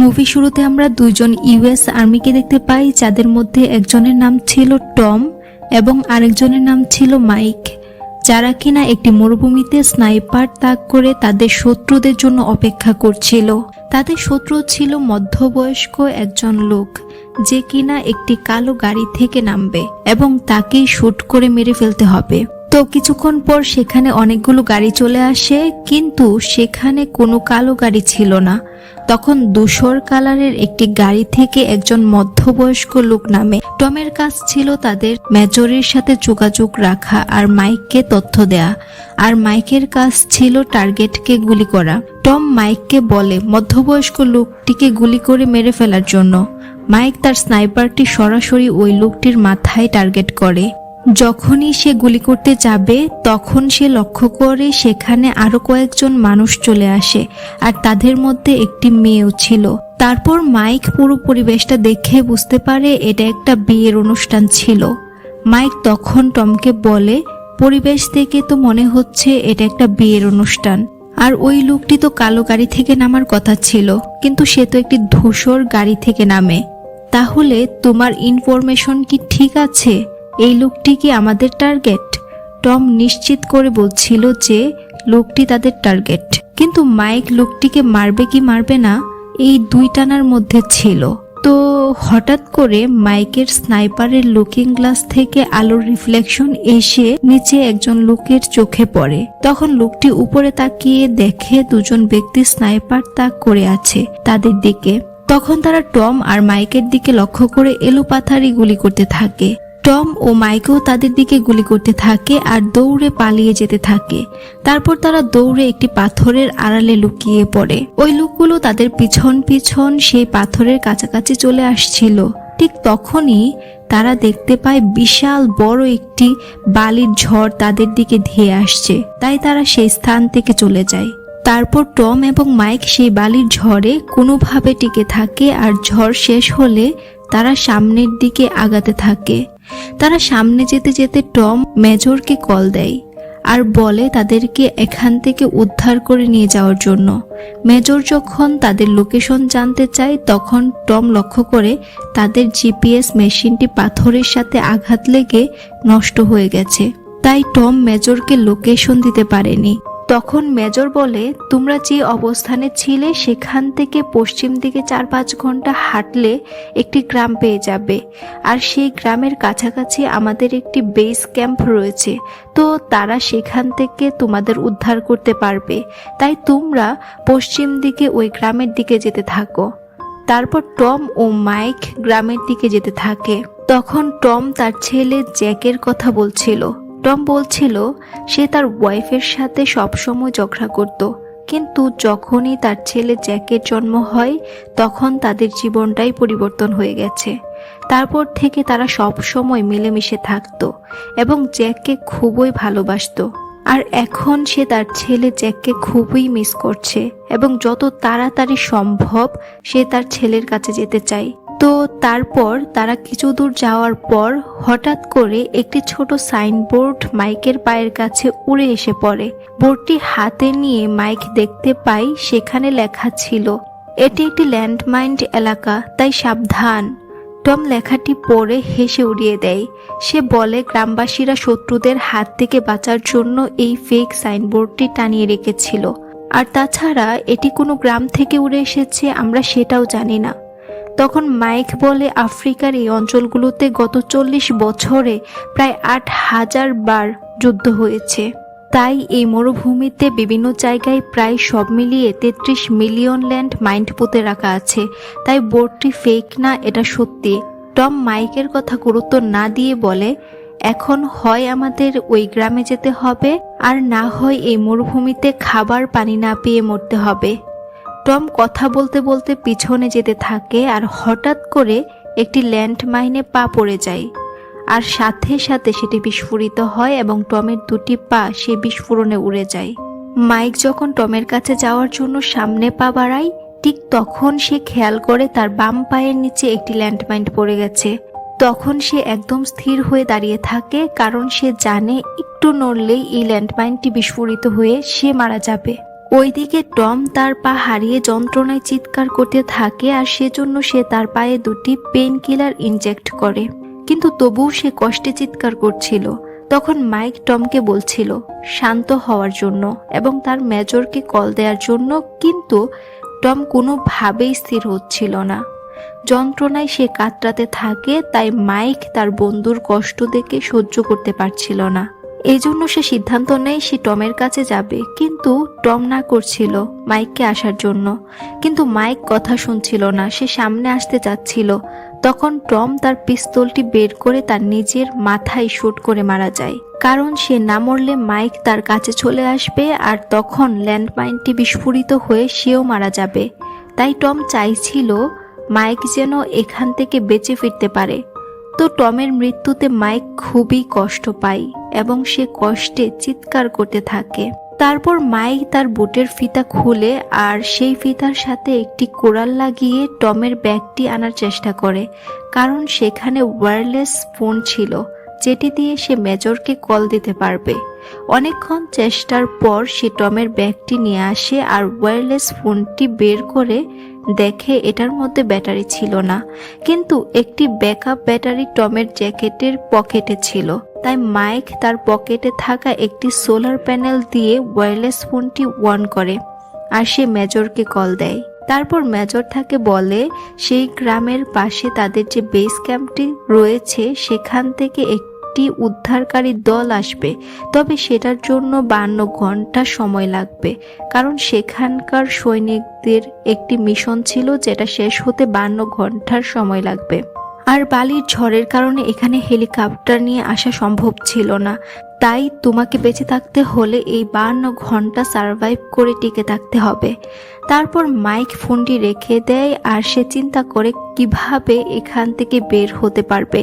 Movie শুরুতে আমরা দুইজন ইউএস আর্মিকে দেখতে পাই, যাদের মধ্যে একজনের নাম ছিল টম এবং আরেকজনের নাম ছিল মাইক যারা কিনা একটি মরুভূমিতে স্নাইপার তাক করে তাদের শত্রুদের জন্য অপেক্ষা করছিল। তাদের শত্রু ছিল মধ্যবয়স্ক একজন লোক, যে কিনা একটি কালো গাড়ি থেকে নামবে এবং তাকেই শুট করে মেরে ফেলতে হবে। তো কিছুক্ষণ পর সেখানে অনেকগুলো গাড়ি চলে আসে, কিন্তু সেখানে কোনো কালো গাড়ি ছিল না। তখন ধূসর কালারের একটি গাড়ি থেকে একজন মধ্যবয়স্ক লোক নামে। টমের কাজ ছিল তাদের মেজরের সাথে যোগাযোগ রাখা আর মাইককে তথ্য দেয়া। আর মাইকের কাজ ছিল টার্গেটকে গুলি করা। টম মাইককে বলে, মধ্যবয়স্ক লোকটিকে গুলি করে মেরে ফেলার জন্য। মাইক তার স্নাইপারটি সরাসরি ওই লোকটির মাথায় টার্গেট করে। যখনই সে গুলি করতে যাবে, তখন সে লক্ষ্য করে সেখানে আরও কয়েকজন মানুষ চলে আসে আর তাদের মধ্যে একটি মেয়েও ছিল। তারপর মাইক পুরো পরিবেশটা দেখে বুঝতে পারে এটা একটা বিয়ের অনুষ্ঠান ছিল। মাইক তখন টমকে বলে, পরিবেশ থেকে তো মনে হচ্ছে এটা একটা বিয়ের অনুষ্ঠান। আর ওই লোকটি তো কালো গাড়ি থেকে নামার কথা ছিল, কিন্তু সে তো একটি ধূসর গাড়ি থেকে নামে। তাহলে তোমার ইনফরমেশন কি ঠিক আছে? এই লোকটি কি আমাদের টার্গেট টম নিশ্চিত করে বলছিল যে লোকটি তাদের টার্গেট কিন্তু মাইক লোকটিকে মারবে কি মারবে না, এই দুই টানার মধ্যে ছিল। তো হঠাৎ করে মাইকের স্নাইপারের লুকিং গ্লাস থেকে আলোর রিফ্লেকশন এসে নিচে একজন লোকের চোখে পড়ে। তখন লোকটি উপরে তাকিয়ে দেখে দুজন ব্যক্তি স্নাইপার তাক করে আছে তাদের দিকে। তখন তারা টম আর মাইকের দিকে লক্ষ্য করে এলোপাথারি গুলি করতে থাকে। টম ও মাইকেও তাদের দিকে গুলি করতে থাকে আর দৌড়ে পালিয়ে যেতে থাকে। তারপর তারা দৌড়ে একটি পাথরের আড়ালে লুকিয়ে পড়ে। ওই লোকগুলো তাদের পিছন পিছন সেই পাথরের কাছাকাছি চলে আসছিল। ঠিক তখনই তারা দেখতে পায় বিশাল বড় একটি বালির ঝড় তাদের দিকে ধেয়ে আসছে। তাই তারা সেই স্থান থেকে চলে যায়। তারপর টম এবং মাইক সেই বালির ঝড়ে কোনোভাবে টিকে থাকে আর ঝড় শেষ হলে তারা সামনের দিকে আগাতে থাকে। তারা সামনে যেতে যেতে টম মেজরকে কল দেয় আর বলে তাদেরকে এখান থেকে উদ্ধার করে নিয়ে যাওয়ার জন্য। মেজর যখন তাদের লোকেশন জানতে চায়, তখন টম লক্ষ্য করে তাদের জিপিএস মেশিনটি পাথরের সাথে আঘাত লেগে নষ্ট হয়ে গেছে। তাই টম মেজরকে লোকেশন দিতে পারেনি। তখন মেজর বলে, তোমরা যে অবস্থানে ছিলে, সেখান থেকে পশ্চিম দিকে চার পাঁচ ঘণ্টা হাঁটলে একটি গ্রাম পেয়ে যাবে। আর সেই গ্রামের কাছাকাছি আমাদের একটি বেস ক্যাম্প রয়েছে। তো তারা সেখান থেকে তোমাদের উদ্ধার করতে পারবে। তাই তোমরা পশ্চিম দিকে ওই গ্রামের দিকে যেতে থাকো। তারপর টম ও মাইক গ্রামের দিকে যেতে থাকে। তখন টম তার ছেলে জ্যাকের কথা বলছিল। টম বলছিল, সে তার ওয়াইফের সাথে সবসময় ঝগড়া করত। কিন্তু যখনই তার ছেলে জ্যাকের জন্ম হয়, তখন তাদের জীবনটাই পরিবর্তন হয়ে গেছে। তারপর থেকে তারা সব সময় মিলেমিশে থাকতো এবং জ্যাককে খুবই ভালোবাসতো। আর এখন সে তার ছেলে জ্যাককে খুবই মিস করছে এবং যত তাড়াতাড়ি সম্ভব সে তার ছেলের কাছে যেতে চায়। তো তারপর তারা কিছু দূর যাওয়ার পর হঠাৎ করে একটি ছোট সাইনবোর্ড মাইকের পায়ের কাছে উড়ে এসে পড়ে। বোর্ডটি হাতে নিয়ে মাইক দেখতে পাই, সেখানে লেখা ছিল, এটি একটি ল্যান্ডমাইন্ড এলাকা, তাই সাবধান। টম লেখাটি পড়ে হেসে উড়িয়ে দেয়। সে বলে, গ্রামবাসীরা শত্রুদের হাত থেকে বাঁচার জন্য এই ফেক সাইনবোর্ডটি টানিয়ে রেখেছিল। আর তাছাড়া এটি কোনো গ্রাম থেকে উড়ে এসেছে, আমরা সেটাও জানি না। তখন মাইক বলে আফ্রিকার এই অঞ্চলগুলোতে গত চল্লিশ বছরে প্রায় আট হাজার বার যুদ্ধ হয়েছে। তাই এই মরুভূমিতে বিভিন্ন জায়গায় প্রায় সব মিলিয়ে তেত্রিশ মিলিয়ন ল্যান্ড মাইন্ড পুঁতে রাখা আছে। তাই বোর্ডটি ফেক না, এটা সত্যি। টম মাইকের কথা গুরুত্ব না দিয়ে বলে, এখন হয় আমাদের ওই গ্রামে যেতে হবে, আর না হয় এই মরুভূমিতে খাবার পানি না পেয়ে মরতে হবে। টম কথা বলতে বলতে পিছনে যেতে থাকে আর হঠাৎ করে একটি ল্যান্ড মাইনে পা পড়ে যায়। আর সাথে সাথে সেটি বিস্ফোরিত হয় এবং টমের দুটি পা সে বিস্ফোরণে উড়ে যায়। মাইক যখন টমের কাছে যাওয়ার জন্য সামনে পা বাড়ায়, ঠিক তখন সে খেয়াল করে তার বাম পায়ের নিচে একটি ল্যান্ডমাইন পড়ে গেছে। তখন সে একদম স্থির হয়ে দাঁড়িয়ে থাকে, কারণ সে জানে একটু নড়লেই এই ল্যান্ডমাইনটি বিস্ফোরিত হয়ে সে মারা যাবে। ওইদিকে টম তার পা হারিয়ে যন্ত্রণায় চিৎকার করতে থাকে আর সেজন্য সে তার পায়ে দুটি পেন কিলার ইনজেক্ট করে। কিন্তু তবুও সে কষ্টে চিৎকার করছিল। তখন মাইক টমকে বলছিল, শান্ত হওয়ার জন্য এবং তার মেজরকে কল দেওয়ার জন্য। কিন্তু টম কোনোভাবেই স্থির হচ্ছিল না। যন্ত্রণায় সে কাতরাতে থাকে, তাই মাইক তার বন্ধুর কষ্ট দেখে সহ্য করতে পারছিল না। এই জন্য সে সিদ্ধান্ত নেয় সে টমের কাছে যাবে। কিন্তু টম না করছিল মাইককে আসার জন্য। কিন্তু মাইক কথা শুনছিল না, সে সামনে আসতে চাচ্ছিল। তখন টম তার পিস্তলটি বের করে তার নিজের মাথায় শুট করে মারা যায়। কারণ সে না মরলে মাইক তার কাছে চলে আসবে আর তখন ল্যান্ডমাইনটি বিস্ফোরিত হয়ে সেও মারা যাবে। তাই টম চাইছিল মাইক যেন এখান থেকে বেঁচে ফিরতে পারে। তো টমের মৃত্যুতে মাইক খুবই কষ্ট পায় এবং সে কষ্টে চিৎকার করতে থাকে। তারপর মাইক তার বুটের ফিতা খুলে আর সেই ফিতার সাথে একটি কোরাল লাগিয়ে টমের ব্যাগটি আনার চেষ্টা করে, কারণ সেখানে ওয়্যারলেস ফোন ছিল, যেটি দিয়ে সে মেজরকে কল দিতে পারবে। অনেকক্ষণ চেষ্টার পর সে টমের ব্যাগটি নিয়ে আসে আর ওয়্যারলেস ফোনটি বের করে দেখে এটার মধ্যে ব্যাটারি ছিল না। কিন্তু একটি ব্যাকআপ ব্যাটারি টমের জ্যাকেটের পকেটে ছিল। তাই মাইক তার পকেটে থাকা একটি সোলার প্যানেল দিয়ে ওয়্যারলেস ফোনটি অন করে আর সে মেজরকে কল দেয়। তারপর মেজর তাকে বলে, সেই গ্রামের পাশে তাদের যে বেস ক্যাম্পটি রয়েছে, সেখান থেকে একটি উদ্ধারকারী দল আসবে, তবে সেটার জন্য বান্ন ঘণ্টা সময় লাগবে। কারণ সেখানকার সৈনিকদের একটি মিশন ছিল যেটা শেষ হতে বান্ন ঘণ্টার সময় লাগবে। আর বালির ঝড়ের কারণে এখানে হেলিকপ্টার নিয়ে আসা সম্ভব ছিল না। তাই তোমাকে বেঁচে থাকতে হলে এই বান্ন ঘণ্টা সার্ভাইভ করে টিকে থাকতে হবে। তারপর মাইক ফোনটি রেখে দেয় আর সে চিন্তা করে কীভাবে এখান থেকে বের হতে পারবে।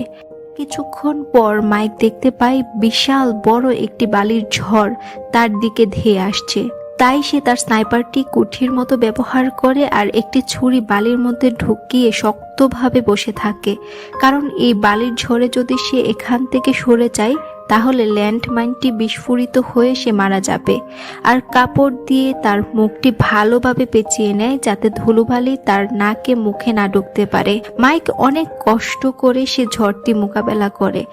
কিছুক্ষণ পর মাইক দেখতে পাই বিশাল বড় একটি বালির ঝড় তার দিকে ধেয়ে আসছে। তাই সে তার স্নাইপারটি কুঠির মতো ব্যবহার করে আর একটি ছুরি বালির মধ্যে ঢুকিয়ে শক্তভাবে বসে থাকে। কারণ এই বালির ঝড়ে যদি সে এখান থেকে সরে যায় তাহলে ল্যান্ডমাইনটি বিস্ফোরিত হয়ে সে মারা যাবে। আর কাপড় দিয়ে তার মুখটি ভালোভাবে পেঁচিয়ে নেয় যাতে ধুলোবালি তার নাকে মুখে না ঢুকতে পারে। মাইক অনেক কষ্ট করে সে ঝড়টি মোকাবেলা করে।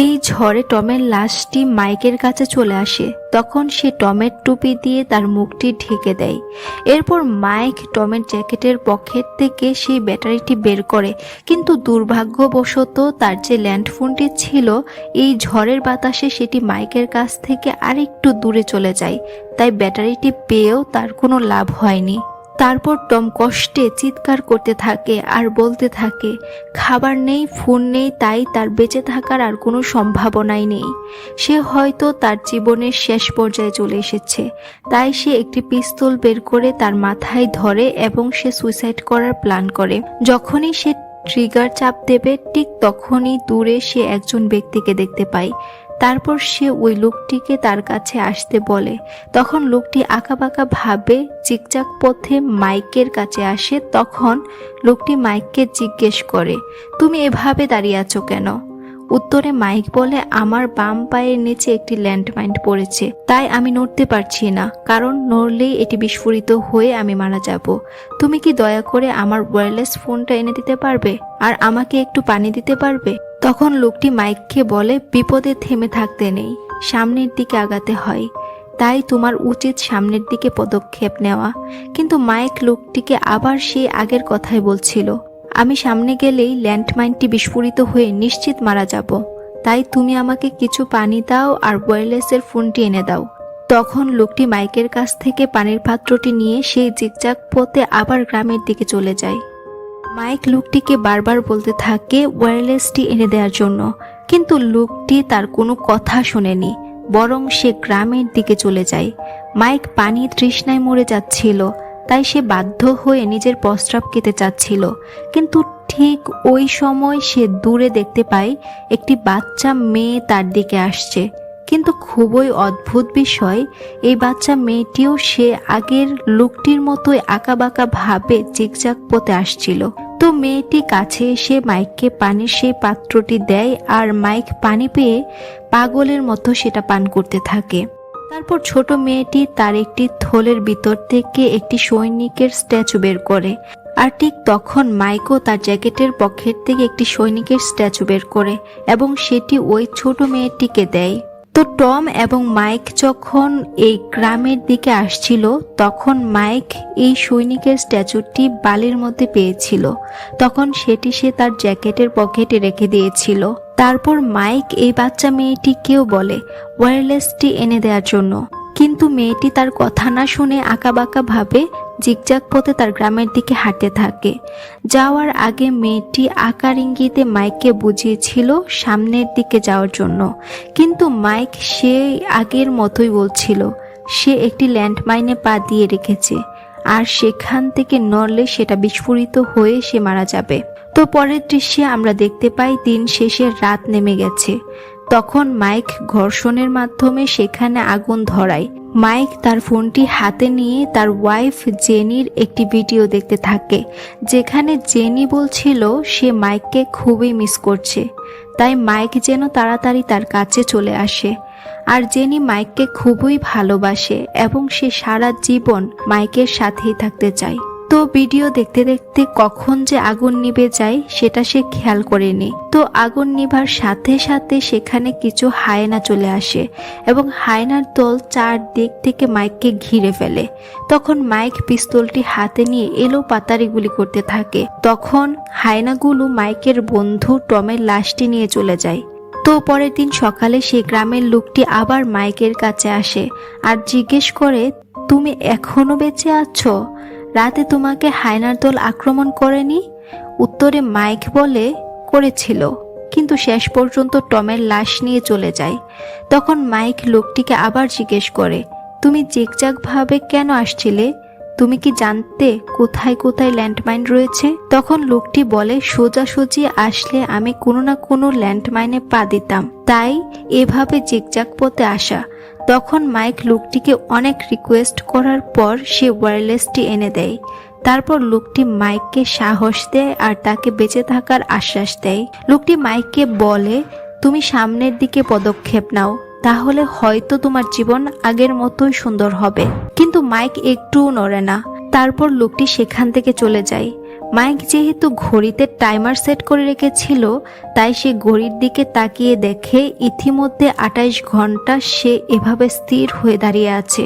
এই ঝড়ে টমের লাশটি মাইকের কাছে চলে আসে। তখন সে টমের টুপি দিয়ে তার মুখটি ঢেকে দেয়। এরপর মাইক টমের জ্যাকেটের পকেট থেকে সেই ব্যাটারিটি বের করে। কিন্তু দুর্ভাগ্যবশত তার যে ল্যান্ডফোনটি ছিল, এই ঝড়ের বাতাসে সেটি মাইকের কাছ থেকে আরেকটু দূরে চলে যায়। তাই ব্যাটারিটি পেয়েও তার কোনো লাভ হয়নি। তারপর টম কষ্টে চিৎকার করতে থাকে আর বলতে থাকে, খাবার নেই, ফোন নেই, তাই তার বেঁচে থাকার আর কোনো সম্ভাবনাই নেই। সে হয়তো তার জীবনের শেষ পর্যায়ে চলে এসেছে। তাই সে একটি পিস্তল বের করে তার মাথায় ধরে এবং সে সুইসাইড করার প্ল্যান করে। যখনই সে ট্রিগার চাপ দেবে, ঠিক তখনই দূরে সে একজন ব্যক্তিকে দেখতে পায়। তারপর সে ওই লোকটিকে তার কাছে আসতে বলে। তখন লোকটি আঁকাবাঁকা ভাবে চিকচাক পথে মাইকের কাছে আসে। তখন লোকটি মাইককে জিজ্ঞেস করে, তুমি এভাবে দাঁড়িয়ে আছো কেন? উত্তরে মাইক বলে, আমার বাম পায়ের নিচে একটি ল্যান্ডমাইন পড়েছে। তাই আমি নড়তে পারছি না। কারণ নড়লেই এটি বিস্ফোরিত হয়ে আমি মারা যাব। তুমি কি দয়া করে আমার ওয়্যারলেস ফোনটা এনে দিতে পারবে? আর আমাকে একটু পানি দিতে পারবে? তখন লোকটি মাইককে বলে, বিপদে থেমে থাকতে নেই, সামনের দিকে আগাতে হয়। তাই তোমার উচিত সামনের দিকে পদক্ষেপ নেওয়া। কিন্তু মাইক লোকটিকে আবার সেই আগের কথাই বলছিল, আমি সামনে গেলেই ল্যান্ডমাইনটি বিস্ফোরিত হয়ে নিশ্চিত মারা যাব। তাই তুমি আমাকে কিছু পানি দাও আর ওয়্যারলেসের ফোনটি এনে দাও। তখন লোকটি মাইকের কাছ থেকে পানির পাত্রটি নিয়ে সেই জিগজাগ পথে আবার গ্রামের দিকে চলে যায়। মাইক লোকটিকে বারবার বলতে থাকে ওয়্যারলেসটি এনে দেওয়ার জন্য। কিন্তু লোকটি তার কোনো কথা শোনেনি, বরং সে গ্রামের দিকে চলে যায়। মাইক পানি তৃষ্ণায় মরে যাচ্ছিল, তাই সে বাধ্য হয়ে নিজের প্রস্রাব খেতে চাচ্ছিল। কিন্তু ঠিক ওই সময় সে দূরে দেখতে পায় একটি বাচ্চা মেয়ে তার দিকে আসছে। কিন্তু খুবই অদ্ভুত বিষয়, এই বাচ্চা মেয়েটিও সে আগের লোকটির মতোই আঁকাবাঁকা ভাবে জিগজাগ পথে আসছিল। তো মেয়েটি কাছে এসে মাইককে পানির সেই পাত্রটি দেয় আর মাইক পানি পেয়ে পাগলের মতো সেটা পান করতে থাকে। তারপর ছোট মেয়েটি তার একটি থলের ভিতর থেকে একটি সৈনিকের স্ট্যাচু বের করে আর ঠিক তখন মাইকও তার জ্যাকেটের পকেট থেকে একটি সৈনিকের স্ট্যাচু বের করে এবং সেটি ওই ছোট মেয়েটিকে দেয়। তো টম এবং মাইক যখন এই গ্রামের দিকে আসছিল, তখন মাইক এই সৈনিকের স্ট্যাচুটি বালির মধ্যে পেয়েছিল। তখন সেটি সে তার জ্যাকেটের পকেটে রেখে দিয়েছিল। তারপর মাইক এই বাচ্চা মেয়েটিকেও বলে, ওয়্যারলেসটি এনে দেওয়ার জন্য। কিন্তু মেয়েটি তার কথা না শুনে আঁকাবাঁকা ভাবে জিগজাগ পথে তার গ্রামের দিকে হাঁটতে থাকে। যাওয়ার আগে মেয়েটি আকার ইঙ্গিতে মাইককে বুঝিয়েছিল সামনের দিকে যাওয়ার জন্য। কিন্তু মাইক সে আগের মতোই বলছিল, সে একটি ল্যান্ডমাইনে পা দিয়ে রেখেছে, আর সেখান থেকে নড়লে সেটা বিস্ফোরিত হয়ে সে মারা যাবে। তো পরের দৃশ্যে আমরা দেখতে পাই দিন শেষে রাত নেমে গেছে। তখন মাইক ঘর্ষণের মাধ্যমে সেখানে আগুন ধরায়। মাইক তার ফোনটি হাতে নিয়ে তার ওয়াইফ জেনির একটি ভিডিও দেখতে থাকে, যেখানে জেনি বলছিল সে মাইককে খুবই মিস করছে। তাই মাইক যেন তাড়াতাড়ি তার কাছে চলে আসে। আর জেনি মাইককে খুবই ভালোবাসে এবং সে সারা জীবন মাইকের সাথেই থাকতে চায়। তো ভিডিও দেখতে দেখতে কখন যে আগুন নিভে যায়, সেটা সে খেয়াল করেনি। তো আগুন নিভার সাথে সাথে সেখানে কিছু হায়না চলে আসে এবং হায়নার দল চারদিক থেকে মাইককে ঘিরে ফেলে। তখন মাইক পিস্তলটি হাতে নিয়ে এলো পাতারি গুলি করতে থাকে। তখন হায়নাগুলো মাইকের বন্ধু টমের লাশটি নিয়ে চলে যায়। তো পরের দিন সকালে সেই গ্রামের লোকটি আবার মাইকের কাছে আসে আর জিজ্ঞেস করে, তুমি এখনও বেঁচে আছো? রাতে তোমাকে হায়নার দল আক্রমণ করেনি? উত্তরে মাইক বলে করেছিল, কিন্তু শেষ পর্যন্ত টমের লাশ নিয়ে চলে যায়। তখন মাইক লোকটিকে আবার জিজ্ঞেস করে, তুমি জিগজাগ ভাবে কেন আসছিলে? তুমি কি জানতে কোথায় কোথায় ল্যান্ডমাইন রয়েছে? তখন লোকটি বলে সোজাসুজি আসলে আমি কোনো না কোনো ল্যান্ডমাইনে পা দিতাম। তাই এভাবে জিগজাগ পথে আসা। তখন মাইক লোকটিকে অনেক রিকোয়েস্ট করার পর সে ওয়্যারলেসটি এনে দেয়। তারপর লোকটি মাইককে সাহস দেয় আর তাকে বেঁচে থাকার আশ্বাস দেয়। লোকটি মাইককে বলে, তুমি সামনের দিকে পদক্ষেপ নাও। তাহলে হয়তো তোমার জীবন আগের মতোই সুন্দর হবে। কিন্তু মাইক একটুও নড়ে না। তারপর লোকটি সেখান থেকে চলে যায়। মাইক যেহেতু ঘড়িতে টাইমার সেট করে রেখেছিল, তাই সে ঘড়ির দিকে তাকিয়ে দেখে ইতিমধ্যে আটাইশ ঘণ্টা সে এভাবে স্থির হয়ে দাঁড়িয়ে আছে।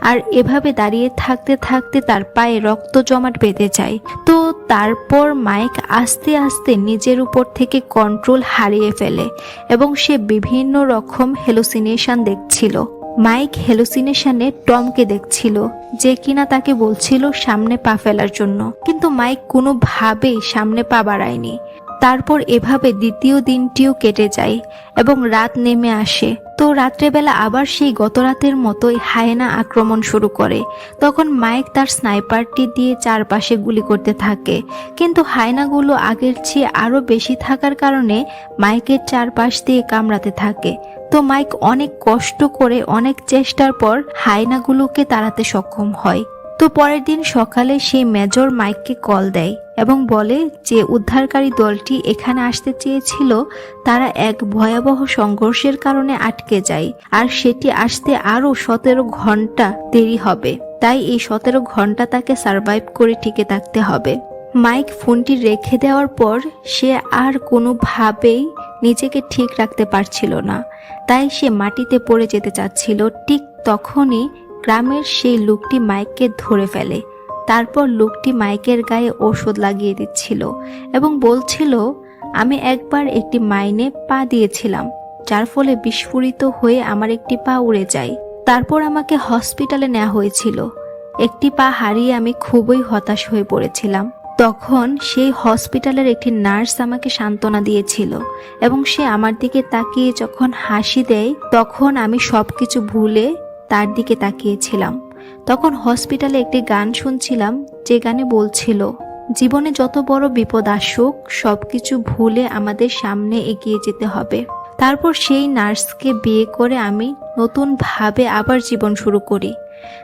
আর এভাবে দাঁড়িয়ে থাকতে থাকতে তার পায়ে রক্ত জমাট বেঁধে যায়। তো তারপর মাইক আস্তে আস্তে নিজের উপর থেকে কন্ট্রোল হারিয়ে ফেলে এবং সে বিভিন্ন রকম হেলোসিনেশন দেখছিল। মাইক হেলুসিনেশনে টমকে দেখছিল যে কিনা তাকে বলছিল সামনে পা ফেলার জন্য। কিন্তু মাইক কোনোভাবেই সামনে পা বাড়ায়নি। তারপর এভাবে দ্বিতীয় দিনটিও কেটে যায় এবং রাত নেমে আসে। তো রাত্রেবেলা আবার সেই গত রাতের মতোই হায়না আক্রমণ শুরু করে। তখন মাইক তার স্নাইপারটি দিয়ে চারপাশে গুলি করতে থাকে। কিন্তু হায়নাগুলো আগের চেয়ে আরও বেশি থাকার কারণে মাইকের চারপাশ দিয়ে কামড়াতে থাকে। তো মাইক অনেক কষ্ট করে, অনেক চেষ্টার পর হায়নাগুলোকে তাড়াতে সক্ষম হয়। তো পরের দিন সকালে সে মেজর মাইককে কল দেয় এবং বলে যে উদ্ধারকারী দলটি এখানে আসতে চেয়েছিল, তারা এক ভয়াবহ সংঘর্ষের কারণে আটকে যায় আর সেটি আসতে আরও সতেরো ঘণ্টা দেরি হবে। তাই এই সতেরো ঘণ্টা তাকে সার্ভাইভ করে টিকে থাকতে হবে। মাইক ফোনটি রেখে দেওয়ার পর সে আর কোনোভাবেই নিজেকে ঠিক রাখতে পারছিল না। তাই সে মাটিতে পড়ে যেতে চাচ্ছিল। ঠিক তখনই গ্রামের সেই লোকটি মাইককে ধরে ফেলে। তারপর লোকটি মাইকের গায়ে ওষুধ লাগিয়ে দিচ্ছিল এবং বলছিল, আমি একবার একটি মাইনে পা দিয়েছিলাম, যার ফলে বিস্ফোরিত হয়ে আমার একটি পা উড়ে যায়। তারপর আমাকে হসপিটালে নেওয়া হয়েছিল। একটি পা হারিয়ে আমি খুবই হতাশ হয়ে পড়েছিলাম। তখন সেই হসপিটালের একটি নার্স আমাকে সান্ত্বনা দিয়েছিল এবং সে আমার দিকে তাকিয়ে যখন হাসি দেয়, তখন আমি সব কিছু ভুলে তার দিকে তাকিয়েছিলাম। তখন হসপিটালে একটি গান শুনছিলাম, যে গানে বলছিল, জীবনে যত বড় বিপদ আসুক সব কিছু ভুলে আমাদের সামনে এগিয়ে যেতে হবে। তারপর সেই নার্সকে বিয়ে করে আমি নতুনভাবে আবার জীবন শুরু করি।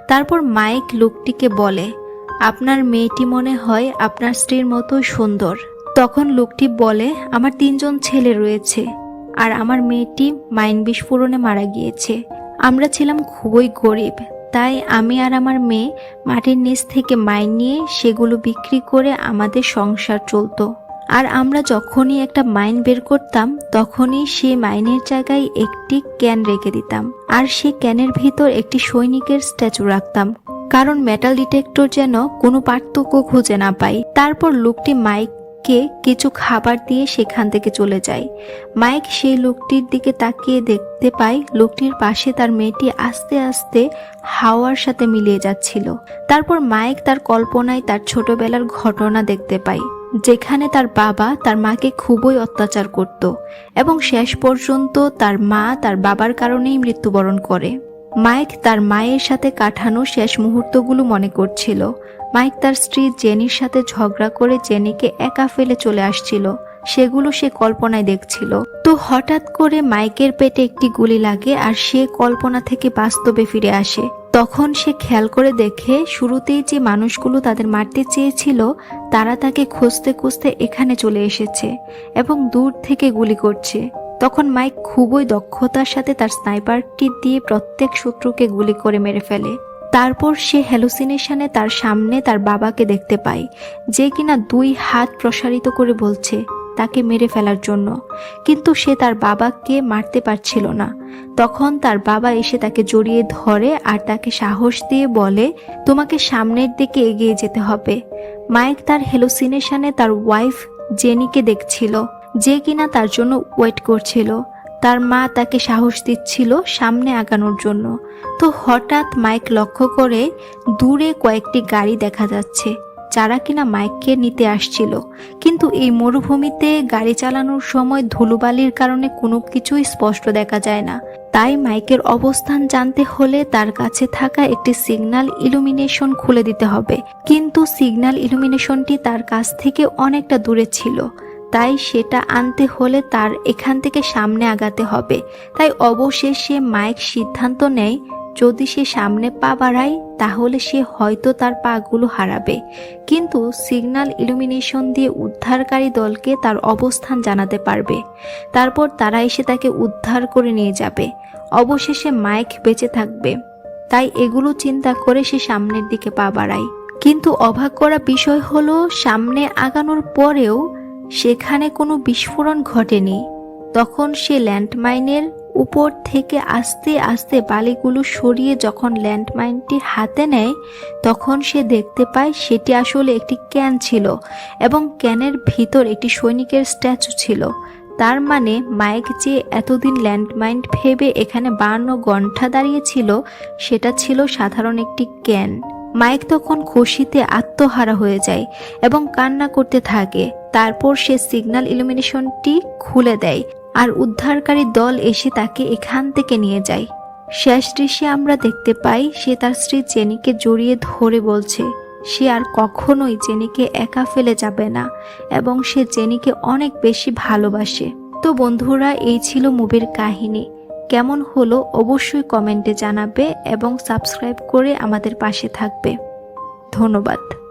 তারপর মাইক লোকটিকে বলে আপনার মেয়েটি মনে হয় আপনার স্ত্রীর মতোই সুন্দর। তখন লোকটি বলে, আমার তিনজন ছেলে রয়েছে, আর আমার মেয়েটি মাইন বিস্ফোরণে মারা গিয়েছে। আমরা ছিলাম খুবই গরিব, তাই আমি আর আমার মেয়ে মাটির নিচ থেকে মাইন নিয়ে সেগুলো বিক্রি করে আমাদের সংসার চলতো। আর আমরা যখনই একটা মাইন বের করতাম, তখনই সেই মাইনের জায়গায় একটি ক্যান রেখে দিতাম, আর সেই ক্যানের ভিতর একটি সৈনিকের স্ট্যাচু রাখতাম। কারণ মেটাল ডিটেক্টর যেন কোনো পার্থক্য খুঁজে না পাই তারপর লোকটি মাইককে কিছু খাবার দিয়ে সেখান থেকে চলে যায়। মাইক সেই লোকটির দিকে তাকিয়ে দেখতে পায়, লোকটির পাশে তার মেয়েটি আস্তে আস্তে হাওয়ার সাথে মিলিয়ে যাচ্ছিল। তারপর মাইক তার কল্পনায় তার ছোটবেলার ঘটনা দেখতে পায়, যেখানে তার বাবা তার মাকে খুবই অত্যাচার করত এবং শেষ পর্যন্ত তার মা তার বাবার কারণেই মৃত্যুবরণ করে। মাইক তার মায়ের সাথে কাটানো শেষ মুহূর্তগুলো মনে করছিল। মাইক তার স্ত্রী জেনির সাথে ঝগড়া করে জেনিকে একা ফেলে চলে আসছিল। সেগুলো সে কল্পনায় দেখছিল। তো হঠাৎ করে মাইকের পেটে একটি গুলি লাগে আর সে কল্পনা থেকে বাস্তবে ফিরে আসে। তখন সে খেয়াল করে দেখে শুরুতেই যে মানুষগুলো তাদের মারতে চেয়েছিল, তারা তাকে খুঁজতে খুঁজতে এখানে চলে এসেছে এবং দূর থেকে গুলি করছে। তখন মাইক খুবই দক্ষতার সাথে তার স্নাইপারটি দিয়ে প্রত্যেক শত্রুকে গুলি করে মেরে ফেলে। তারপর সে হ্যালুসিনেশনে তার সামনে তার বাবাকে দেখতে পায়, যে কিনা দুই হাত প্রসারিত করে বলছে তাকে মেরে ফেলার জন্য। কিন্তু সে তার বাবাকে মারতে পারছিল না। তখন তার বাবা এসে তাকে জড়িয়ে ধরে আর তাকে সাহস দিয়ে বলে, তোমাকে সামনের দিকে এগিয়ে যেতে হবে। মাইক তার হেলোসিনেশনে তার ওয়াইফ জেনিকে দেখছিল। যে কিনা তার জন্য ওয়েট করছিল। তার মা তাকে সাহস দিচ্ছিল সামনে আগানোর জন্য। তো হঠাৎ মাইক লক্ষ্য করে দূরে কয়েকটি গাড়ি দেখা যাচ্ছে, যারা কিনা মাইককে নিতে আসছিল। কিন্তু এই মরুভূমিতে গাড়ি চালানোর সময় ধুলোবালির কারণে কোনো কিছুই স্পষ্ট দেখা যায় না। তাই মাইকের অবস্থান জানতে হলে তার কাছে থাকা একটি সিগন্যাল ইলুমিনেশন খুলে দিতে হবে। কিন্তু সিগন্যাল ইলুমিনেশনটি তার কাছ থেকে অনেকটা দূরে ছিল। তাই সেটা আনতে হলে তার এখান থেকে সামনে আগাতে হবে। তাই অবশেষে মাইক সিদ্ধান্ত নেয়, যদি সে সামনে পা বাড়ায়, তাহলে সে হয়তো তার পাগুলো হারাবে। কিন্তু সিগন্যাল ইলুমিনেশন দিয়ে উদ্ধারকারী দলকে তার অবস্থান জানাতে পারবে। তারপর তারা এসে তাকে উদ্ধার করে নিয়ে যাবে। অবশেষে মাইক বেঁচে থাকবে। তাই এগুলো চিন্তা করে সে সামনের দিকে পা বাড়ায়। কিন্তু অবাক করা বিষয় হলো, সামনে আগানোর পরেও সেখানে কোনো বিস্ফোরণ ঘটেনি। তখন সে ল্যান্ডমাইনের উপর থেকে আস্তে আস্তে বালিগুলো সরিয়ে যখন ল্যান্ডমাইনটি হাতে নেয়, তখন সে দেখতে পায় সেটি আসলে একটি ক্যান ছিল এবং ক্যানের ভিতর একটি সৈনিকের স্ট্যাচু ছিল। তার মানে মাইক যে এতদিন ল্যান্ডমাইন ভেবে এখানে বান্ন ঘণ্টা দাঁড়িয়েছিল সেটা ছিল সাধারণ একটি ক্যান। মাইক তখন খুশিতে আত্মহারা হয়ে যায় এবং কান্না করতে থাকে। তারপর সে সিগন্যাল ইলুমিনেশনটি খুলে দেয় আর উদ্ধারকারী দল এসে তাকে এখান থেকে নিয়ে যায়। শেষ দৃশ্যে আমরা দেখতে পাই সে তার স্ত্রী জেনিকে জড়িয়ে ধরে বলছে, সে আর কখনোই জেনিকে একা ফেলে যাবে না এবং সে জেনিকে অনেক বেশি ভালোবাসে। তো বন্ধুরা, এই ছিল মুভির কাহিনী। কেমন হলো অবশ্যই কমেন্টে জানাবে এবং সাবস্ক্রাইব করে আমাদের পাশে থাকবে। ধন্যবাদ।